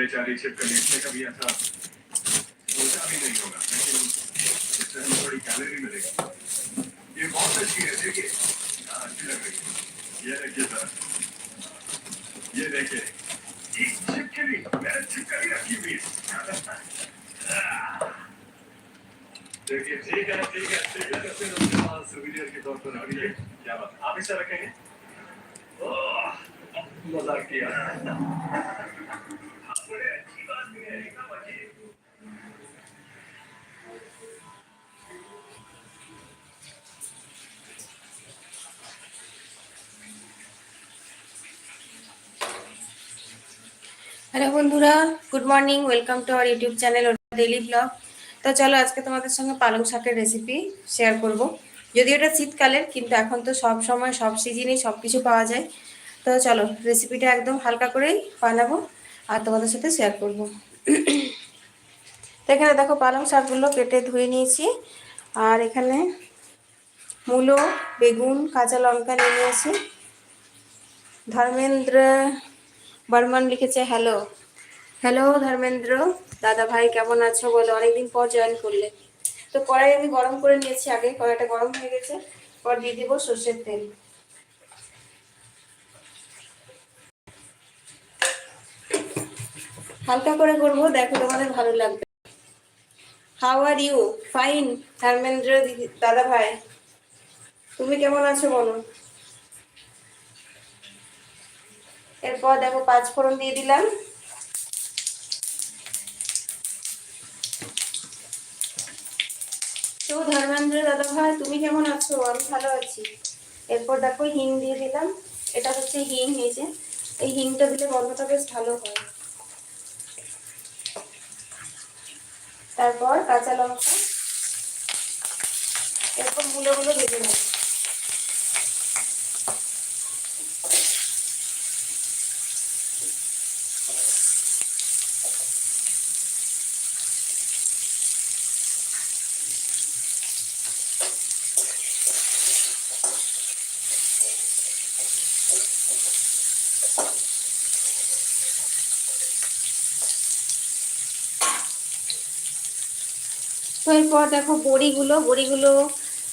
बेचारी छिपकर लेटने का भी ऐसा सोचा भी नहीं होगा, लेकिन इससे हमें थोड़ी कैलोरी मिलेगी। ये बहुत अच्छी है, देखिए अच्छी लग रही है। ये देखिए सर ये देखिए, एक छिपकली मैंने छिपकली रखी हुई है। देखिए, ठीक है ठीक है ठीक है। फिर उसके बाद सुविलियर के तौर पर रखिए क्या बात आप इसे रखेंगे? मज़ाक किया। হ্যালো বন্ধুরা good morning welcome to our YouTube channel daily vlog তো চলো আজকে তোমাদের সঙ্গে পালং শাকের রেসিপি শেয়ার করব। যদিও এটা শীতকালের, কিন্তু এখন তো সব সময়, সব সিজনেই সব কিছু পাওয়া যায়। তো চলো রেসিপিটা একদম হালকা করেই বানাবো আর তোমাদের সাথে শেয়ার করব। তো এখানে দেখো পালং শাকগুলো কেটে ধুয়ে নিয়েছি। আর এখানে মূলো, বেগুন, কাঁচা লঙ্কা নিয়ে নিয়েছি। ধর্মেন্দ্র বর্মন লিখেছে, হ্যালো। হ্যালো ধর্মেন্দ্র, দাদা ভাই কেমন আছো? বলো, অনেকদিন পর জয়েন করলে। তো কড়াই আমি গরম করে নিয়েছি, আগে কড়াইটা গরম হয়ে গেছে, পর দিয়ে দেবো সর্ষের তেল। হালকা করে করব, দেখো তোমাদের ভালো লাগবে। How are you fine Dharmendra দিদি ভাই। তুমি কেমন আছো বলো? এরপর দেখো পাঁচ ফোড়ন দিয়ে দিলাম। তো ধর্মেন্দ্র দাদা ভাই, তুমি কেমন আছো? আমি ভালো আছি। এরপর দেখো হিং দিয়ে দিলাম। এটা হচ্ছে হিং, এই যে। এই হিংটা দিলে গন্ধটা বেশ ভালো হয়। তারপর কাঁচা লঙ্কা। এরপর মূলগুলো ভেজে নেব। এরপর দেখো বড়িগুলো বড়িগুলো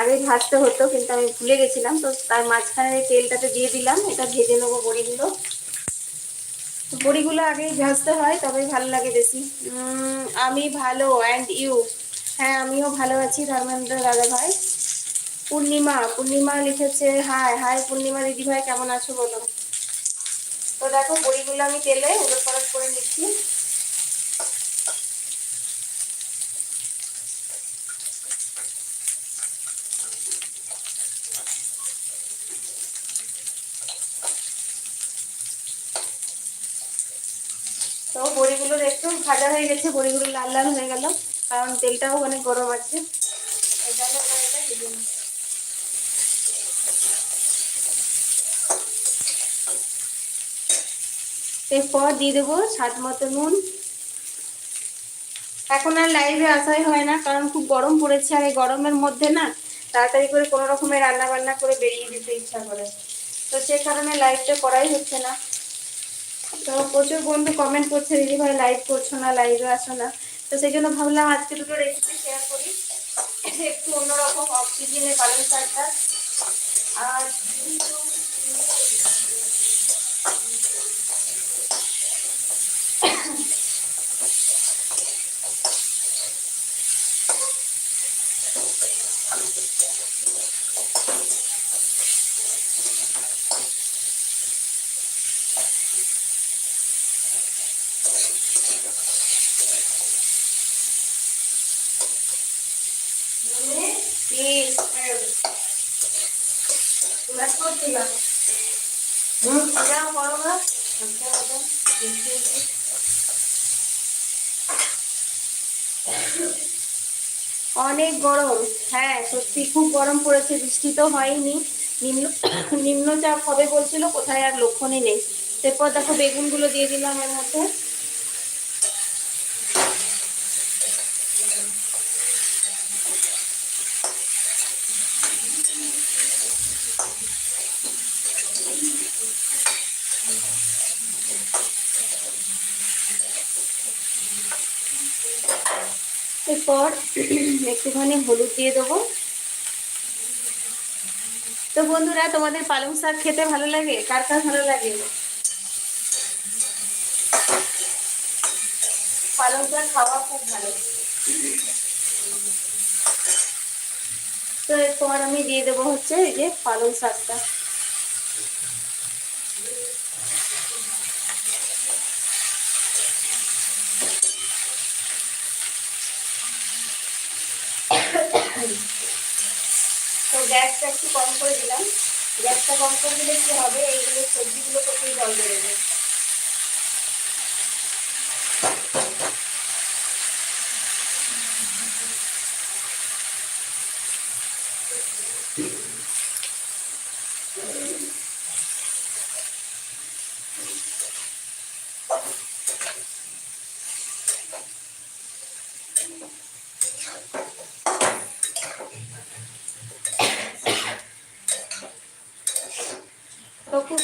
আগে ভাজতে হতো, কিন্তু আমি ভুলে গেছিলাম, তো তার মাঝখানে তেলটাতে দিয়ে দিলাম, এটা ভেজে নেব বড়িগুলো। বড়িগুলো আগেই ভাজতে হয়, তবেই ভালো লাগে বেশি। আমি ভালো অ্যান্ড ইউ হ্যাঁ আমিও ভালো আছি, ধর্মেন্দ্র দাদা ভাই। পূর্ণিমা পূর্ণিমা লিখেছে হাই হাই পূর্ণিমা দিদি ভাই কেমন আছো বলো? তো দেখো বড়িগুলো আমি তেলে উলট করে নিচ্ছি তো বড়িগুলো একটু ভাজা হয়ে গেছে, বড়িগুলো লাল লাল হয়ে গেল, কারণ তেলটাও অনেক গরম আছে। এরপর দিয়ে দেবো স্বাদ মতো নুন। এখন আর লাইভে আসাই হয় না, কারণ খুব গরম পড়েছে, আর এই গরমের মধ্যে না, তাড়াতাড়ি করে কোনো রকমের রান্না বান্না করে বেরিয়ে দিতে ইচ্ছা করে। তো সে কারণে লাইভটা করাই হচ্ছে না। তো প্রচুর বন্ধু কমেন্ট করছে, দিদি ভাই লাইভ করছ না লাইভে আসো না। তো সেই জন্য ভাবলাম আজকে দুটো রেসিপি শেয়ার করি। একটু অন্যরকম অক্সিজেনে পালন শাকটা। আর অনেক গরম। হ্যাঁ সত্যি খুব গরম পড়েছে। বৃষ্টি তো হয়নি। নিম্ন, নিম্নচাপ হবে বলছিল, কোথায় আর লক্ষণই নেই। এরপর দেখো, বেগুনগুলো দিয়ে দিলাম এর মধ্যে। এরপর একটুখানি হলুদ দিয়ে দেবো। তো বন্ধুরা, তোমাদের পালং শাক খেতে ভালো লাগে? কার কার ভালো লাগে? পালং শাক খাওয়া খুব ভালো। তো এরপর আমি দিয়ে দেবো হচ্ছে এই যে পালং শাকটা তো গ্যাসটা একটু কম করে দিলাম। গ্যাসটা কম করে দিলে কি হবে? এইগুলো সবজিগুলো প্রচুর জল বেরোবে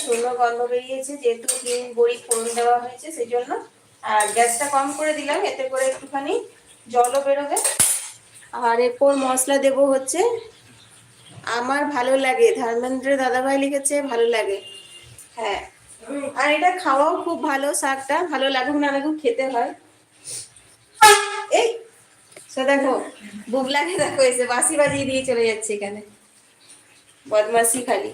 সুন্দর গন্ধ বেরিয়েছে, যেহেতু ডিম বড়ি ফোড়ন দেওয়া হয়েছে সেই জন্য আর গ্যাসটা কম করে দিলাম, এতে করে একটুখানি জলও বেরোবে। আর এরপর মশলা দেব হচ্ছে, আমার ভালো লাগে ধর্মেন্দ্র দাদাভাই লিখেছে, ভালো লাগে। হ্যাঁ আর এটা খাওয়াও খুব ভালো, শাকটা ভালো লাগুক না লাগুক, খেতে হয়। এই, সে দেখো, বুবলাকে দেখো, এসে বাসি বাজিয়ে দিয়ে চলে যাচ্ছে এখানে। বদমাসি খালি।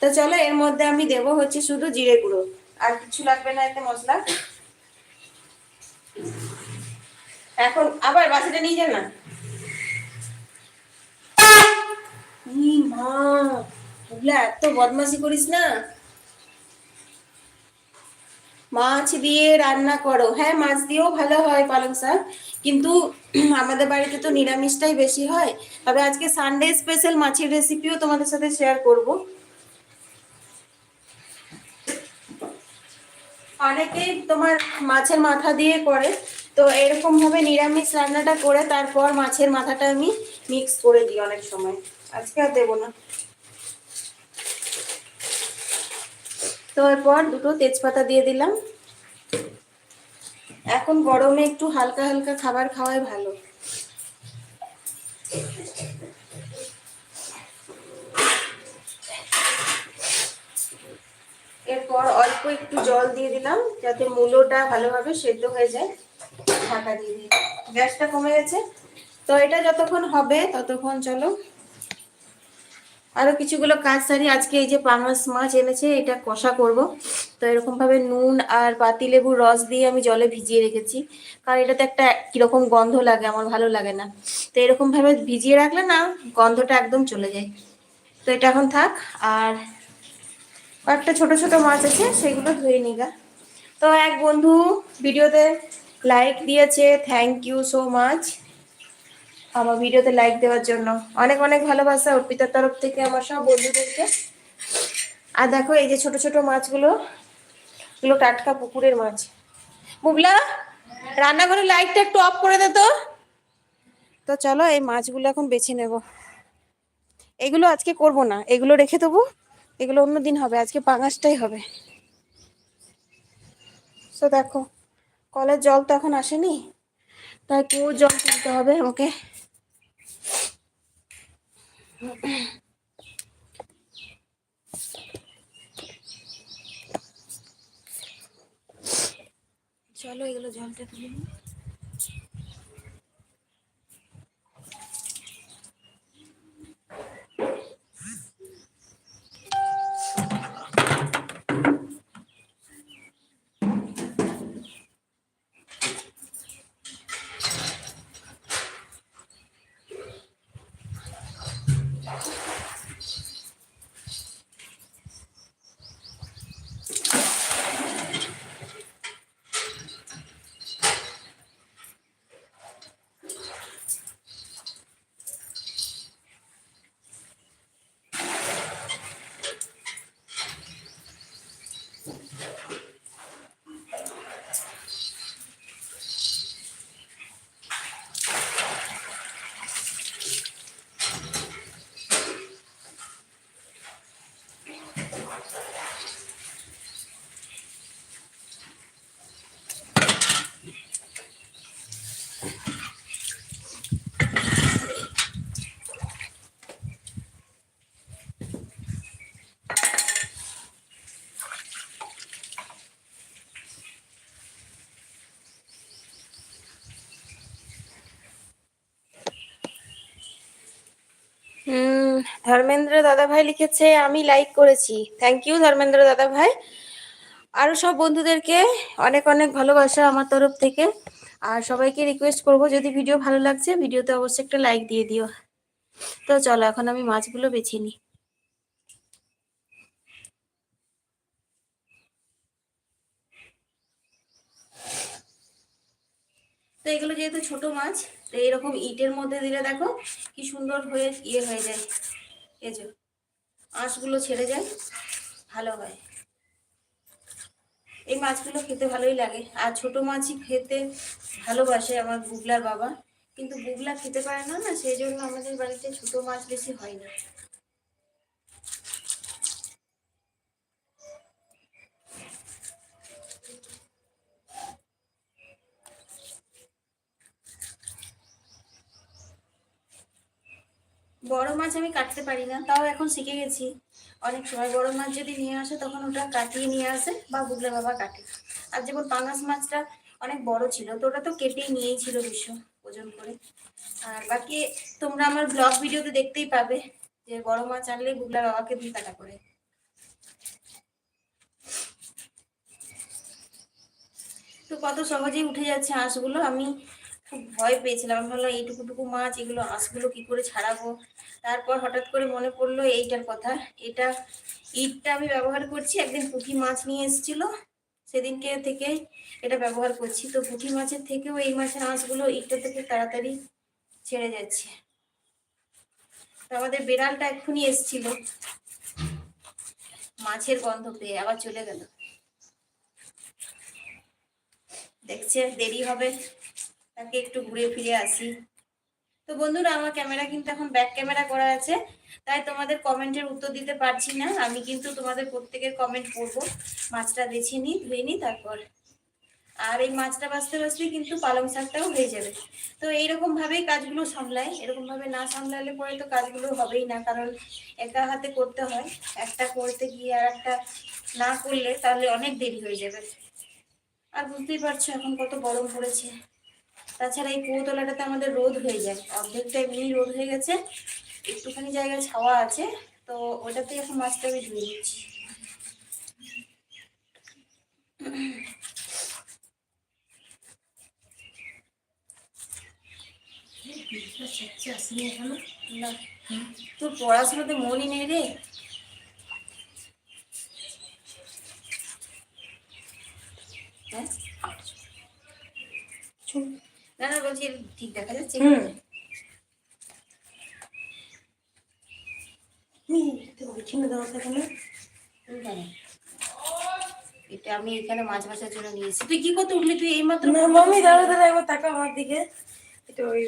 তো চলো, এর মধ্যে আমি দেব হচ্ছে শুধু জিরে গুঁড়ো। আর কিছু লাগবে না এতে মশলা? এখন আবার বাসিটা নিয়ে যান না। মা বুবলা এত বদমাসি করিস না। মাছ দিয়ে রান্না করো। হ্যাঁ মাছ দিয়েও ভালো হয় পালং শাক, কিন্তু আমাদের বাড়িতে তো নিরামিষটাই বেশি হয়। তবে আজকে সানডে স্পেশাল মাছের রেসিপিও তোমাদের সাথে শেয়ার করব। অনেকেই তোমার মাছের মাথা দিয়ে করে। তো এরকম ভাবে নিরামিষ রান্নাটা করে তারপর মাছের মাথাটা আমি মিক্স করে দিই অনেক সময়। আজকে আর দেবো না। তো এরপর দুটো তেজপাতা দিয়ে দিলাম। এখন গরমে একটু হালকা হালকা খাবার খাওয়াই ভালো। এরপর অল্প একটু জল দিয়ে দিলাম যাতে মূলোটা ভালোভাবে সেদ্ধ হয়ে যায়। ঢাকা দিয়ে দিই গ্যাসটা কমে গেছে। তো এটা যতক্ষণ হবে ততক্ষণ চলো। আরও কিছুগুলো কাজ সারি। আজকে এই যে পাঙাশ মাছ এনেছে, এটা কষা করব। তো এরকম ভাবে নুন আর পাতি লেবুর রস দিয়ে আমি জলে ভিজিয়ে রেখেছি। কারণ এটাতে একটা কীরকম গন্ধ লাগে, আমার ভালো লাগে না। তো এরকম ভাবে ভিজিয়ে রাখলে না গন্ধটা একদম চলে যায়। তো এটা এখন থাক। আর কয়েকটা ছোট ছোট মাছ আছে, সেগুলো ধুয়ে নিগা তো এক বন্ধু ভিডিওতে লাইক দিয়েছে থ্যাংক ইউ সো মাচ আমার ভিডিওতে লাইক দেওয়ার জন্য। অনেক অনেক ভালোবাসা অর্পিতার তরফ থেকে আমার সব বন্ধুদেরকে। আর দেখো, এই যে ছোট ছোট মাছগুলো, এগুলো টাটকা পুকুরের মাছ। বুবলা রান্নাঘরে লাইটটা একটু অফ করে দে তো। তো চলো, এই মাছগুলো এখন বেছে নেব। এগুলো আজকে করব না, এগুলো রেখে দেবো। এগুলো অন্য দিন হবে, আজকে পাঙাশটাই হবে তো দেখো, কলের জল তো এখন আসেনি, তাই কুয়োর জল তুলতে হবে আমাকে চলো এগুলো জলটা তুলে নিই। ধর্মেন্দ্র দাদা ভাই লিখেছে, আমি লাইক করেছি। থ্যাংক ইউ ধর্মেন্দ্র দাদা ভাই আরও সব বন্ধুদেরকে অনেক অনেক ভালোবাসা আমার তরফ থেকে। আর সবাইকে রিকোয়েস্ট করব, যদি ভিডিও ভালো লাগছে ভিডিওতে অবশ্যই একটা লাইক দিয়ে দিও। তো চলো, এখন আমি মাছগুলো বেছে নিই। তো এগুলো যেহেতু ছোট মাছ, তো এরকম ইটের মধ্যে দিলে দেখো কি সুন্দর হয়ে ইয়ে হয়ে যায়। এই যে, আঁশগুলো ছেড়ে যায়, ভালো হয়। এই মাছগুলো খেতে ভালোই লাগে। আর ছোট মাছই খেতে ভালোবাসে আমার বুগলার বাবা। কিন্তু বুগলা খেতে পারে না না, সেই জন্য আমাদের বাড়িতে ছোট মাছ বেশি হয় না। বড় মাছ আমি কাটতে পারি না, তাও এখন শিখে গেছি। অনেক সময় বড় মাছ যদি নিয়ে আসে, তখন ওটা কাটিয়ে নিয়ে আসে বা বুগলে বাবা কাটে। আর যেমন পাঙাশ মাছটা অনেক বড় ছিল, তো ওটা তো কেটেই নিয়েই ছিল বিশ্ব ওজন করে। আর বাকি তোমরা আমার ব্লগ ভিডিওতে দেখতেই পাবে যে বড় মাছ আনলে বুগলা বাবাকে দিই কাটা করে। তো কত সহজেই উঠে যাচ্ছে হাঁসগুলো আমি খুব ভয় পেয়েছিলাম। আমি ভাবলাম, এইটুকুটুকু মাছ, এগুলো আঁশগুলো কি করে ছাড়াবো? তারপর হঠাৎ করে মনে পড়ল এইটার কথা। এটা ইটটা আমি ব্যবহার করছি। একদিন পুঁটি মাছ নিয়ে এসেছিল। সেদিনকে থেকে এটা ব্যবহার করছি। তো পুঁটি মাছের থেকেও এই মাছের আঁশগুলো ইটটা থেকে তাড়াতাড়ি ছেড়ে যাচ্ছে। তো আমাদের বেড়ালটা এক্ষুনি এসেছিল। মাছের গন্ধ পেয়ে আবার চলে গেল। দেখছে, দেরি হবে। তাকে একটু ঘুরে ফিরে আসি। তো বন্ধুরা, আমার ক্যামেরা কিন্তু এখন ব্যাক ক্যামেরা করা আছে। তাই তোমাদের কমেন্টের উত্তর দিতে পারছি না। আমি কিন্তু তোমাদের প্রত্যেকের কমেন্ট পড়ব। মাছটা বেছে নিই ধুয়ে নিই তারপর। আর এই মাছটা বাঁচতে বাঁচতে কিন্তু পালং শাকটাও হয়ে যাবে। তো এইরকম ভাবেই কাজগুলো সামলাই এরকম ভাবে না সামলালে পরে তো কাজগুলো হবেই না, কারণ একা হাতে করতে হয়। একটা করতে গিয়ে আর একটা না করলে তাহলে অনেক দেরি হয়ে যাবে। আর বুঝতেই পারছ এখন কত গরম পড়েছে। তাছাড়া এই কুয়োতলাটাতে আমাদের রোদ হয়ে যায়। অর্ধেকটা এমনি রোদ হয়ে গেছে। একটুখানি জায়গায় ছাওয়া আছে। তো ওটাতে এখন মাছটা আমি ধুয়ে নিচ্ছি। তোর পড়াশোনাতে মনই নেই রে। হ্যাঁ? না না বলছি ঠিক দেখা যাচ্ছে? এটা আমি এখানে মাছ ভাজার জন্য নিয়েছি। তুই কি করতে উঠলি? তুই এইমাত্র না মামি দাঁড়া দাঁড়া একবার তাকা আমার দিকে। এটা ওই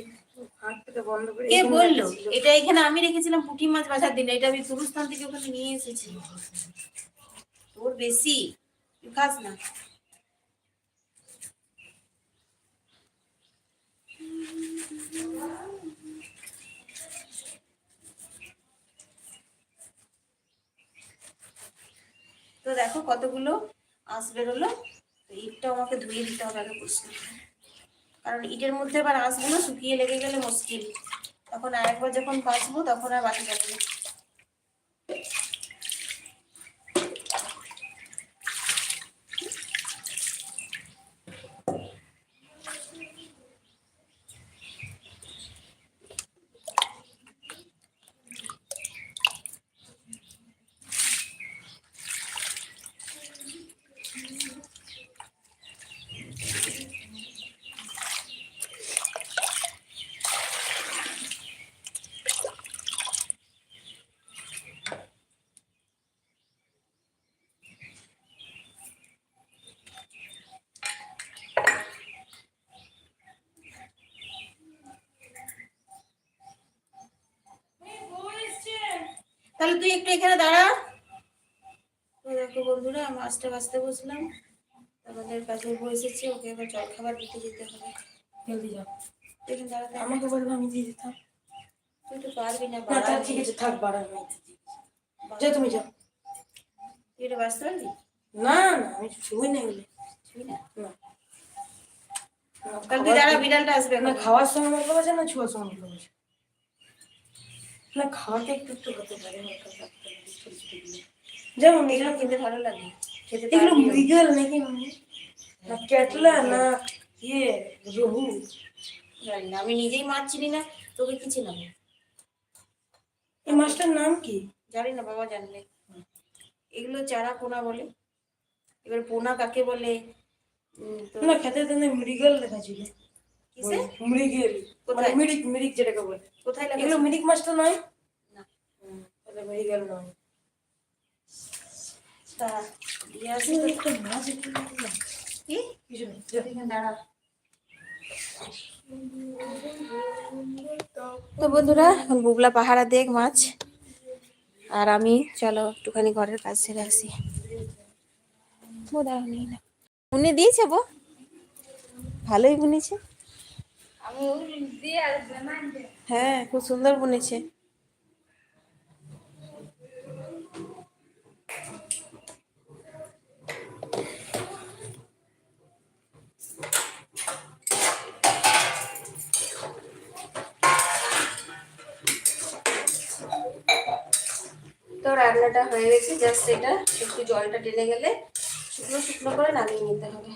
হাতটা বন্ধ করে কে বলল? এটা এখানে আমি রেখেছিলাম পুঁটি মাছ ভাজার দিন। এটা আমি তুরুস্থান থেকে ওখানে নিয়ে এসেছি। তোর বেশি। তুই খাস না তো দেখো কতগুলো আঁশ বেরোলো? ইটটা আমাকে ধুয়ে দিতে হবে আগে পরিষ্কার কারণ ইটের মধ্যে আবার আঁশগুলো শুকিয়ে লেগে গেলে মুশকিল। তখন আরেকবার যখন বাঁচবো তখন আর বাঁচা যাবে না। তাহলে তুই একটু এখানে দাঁড়া। দেখো বন্ধুরা আমি মাছটা বাঁচতে বসলাম। আমাদের কাছে বসেছে ওকে এবার জল খাবার দিতে যেতে হবে। জলদি যাও। এখানে দাঁড়াতে আমাকে বলব আমি দিয়ে দিতাম। তুই তো পারবি না বাড়া ঠিক আছে থাক বাড়া আমি যাও তুমি যাও। তুই এটা বাঁচতে পারবি? না না আমি ছুঁই না এগুলো ছুঁই না? না। তুই দাঁড়া বিড়ালটা আসবে না খাওয়ার সময় ভালোবাসে না ছুয়ার সময় ভালোবাসে না খাওয়াতে একটু একটু হতে পারে হালকা পাতলা করে, ছোট ছোট যেমন এগুলো খেতে ভালো লাগে। খেতে এগুলো? মৃগেল নাকি না ক্যাটলা না ইয়ে রহু জানি না আমি নিজেই মাছ চিনি না তোকে কি চিনাবো? এই মাছটার নাম কি? জানি না বাবা জানলে এগুলো চারা পোনা বলে। এবার পোনা কাকে বলে? না খেতে তো মৃগেল লেখা ছিল। কিসে? মৃগেল কোথায়? মানে মিরিক মিরিক যেটাকে বলে। কোথায় এগুলো লাগালো মিরিক মাছটা নয়? না। তাহলে মৃগেল নয়। তা দিয়ে আসি তো। একটা মাছ কি? কিছু নেই দাঁড়া তো বন্ধুরা এখন বুগলা পাহারা দেখ মাছ। আর আমি চলো একটুখানি ঘরের কাজ সেরে আসি। ও দাঁড়াও নিই না বুনে দিয়েছে বো? ভালোই বুনেছে। হ্যাঁ খুব সুন্দর বুনেছে। তো রান্নাটা হয়ে গেছে জাস্ট এটা একটু জলটা টেনে গেলে শুকনো শুকনো করে নামিয়ে নিতে হবে।